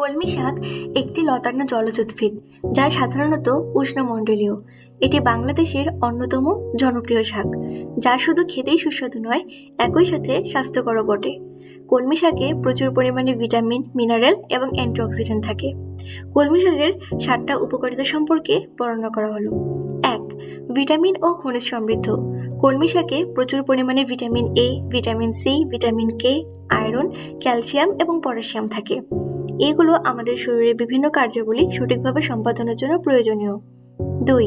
কলমি শাক একটি লতানো জলজ উদ্ভিদ, যা সাধারণত উষ্ণমণ্ডলীয়। এটি বাংলাদেশের অন্যতম জনপ্রিয় শাক, যা শুধু খেতেই সুস্বাদু নয়, একই সাথে স্বাস্থ্যকরও বটে। কলমি শাকে প্রচুর পরিমাণে ভিটামিন, মিনারেল এবং অ্যান্টিঅক্সিডেন্ট থাকে। কলমি শাকের সাতটা উপকারিতা সম্পর্কে বর্ণনা করা হলো। এক, ভিটামিন ও খনিজ সমৃদ্ধ। কলমি শাকে প্রচুর পরিমাণে vitamin A vitamin C vitamin K iron, calcium এবং পটাশিয়াম থাকে। এগুলো আমাদের শরীরের বিভিন্ন কার্যাবলী সঠিকভাবে সম্পাদনের জন্য প্রয়োজনীয়। দুই,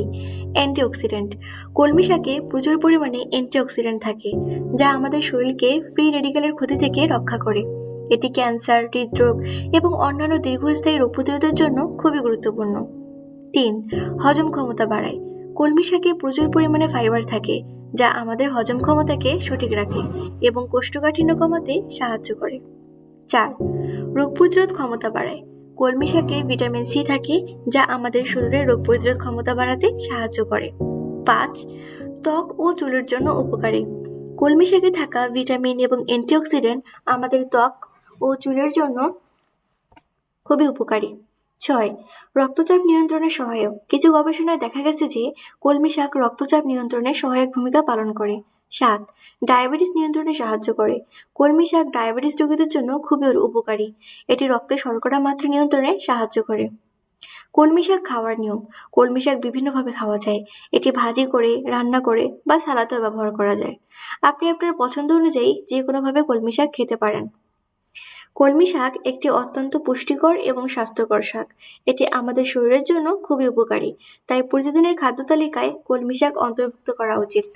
অ্যান্টিঅক্সিডেন্ট। কলমি শাকে প্রচুর পরিমাণে অ্যান্টিঅক্সিডেন্ট থাকে, যা আমাদের শরীরকে ফ্রি রেডিক্যালের ক্ষতি থেকে রক্ষা করে। এটি ক্যান্সার, হৃদরোগ এবং অন্যান্য দীর্ঘস্থায়ী রোগ প্রতিরোধের জন্য খুবই গুরুত্বপূর্ণ। তিন, হজম ক্ষমতা বাড়ায়। কলমি শাকে প্রচুর পরিমাণে ফাইবার থাকে, যা আমাদের হজম ক্ষমতাকে সঠিক রাখে এবং কোষ্ঠকাঠিন্য কমাতে সাহায্য করে। চার। রোগ প্রতিরোধ ক্ষমতা বাড়ায়। কলমি শাকে ভিটামিন সি থাকে, যা আমাদের শরীরে রোগ প্রতিরোধ ক্ষমতা বাড়াতে সাহায্য করে। পাঁচ, ত্বক ও চুলের জন্য উপকারী। কলমি শাকে থাকা ভিটামিন এবং অ্যান্টিঅক্সিডেন্ট আমাদের ত্বক ও চুলের জন্য খুবই উপকারী। ছয়, রক্তচাপ নিয়ন্ত্রণে সহায়ক। কিছু গবেষণায় দেখা গেছে যে কলমি শাক রক্তচাপ নিয়ন্ত্রণে সহায়ক ভূমিকা পালন করে। সাত, ডায়াবেটিস নিয়ন্ত্রণে সাহায্য করে। কলমি শাক ডায়াবেটিস রোগীদের জন্য খুবই উপকারী। এটি রক্তে শর্করা মাত্রা নিয়ন্ত্রণে সাহায্য করে। কলমি শাক খাওয়ার নিয়ম। কলমি শাক বিভিন্নভাবে খাওয়া যায়। এটি ভাজি করে, রান্না করে বা সালাতেও ব্যবহার করা যায়। আপনি আপনার পছন্দ অনুযায়ী যে কোনোভাবে কলমি শাক খেতে পারেন। কলমি শাক একটি অত্যন্ত পুষ্টিকর এবং স্বাস্থ্যকর শাক। এটি আমাদের শরীরের জন্য খুবই উপকারী। তাই প্রতিদিনের খাদ্য তালিকায় কলমি শাক অন্তর্ভুক্ত করা উচিত।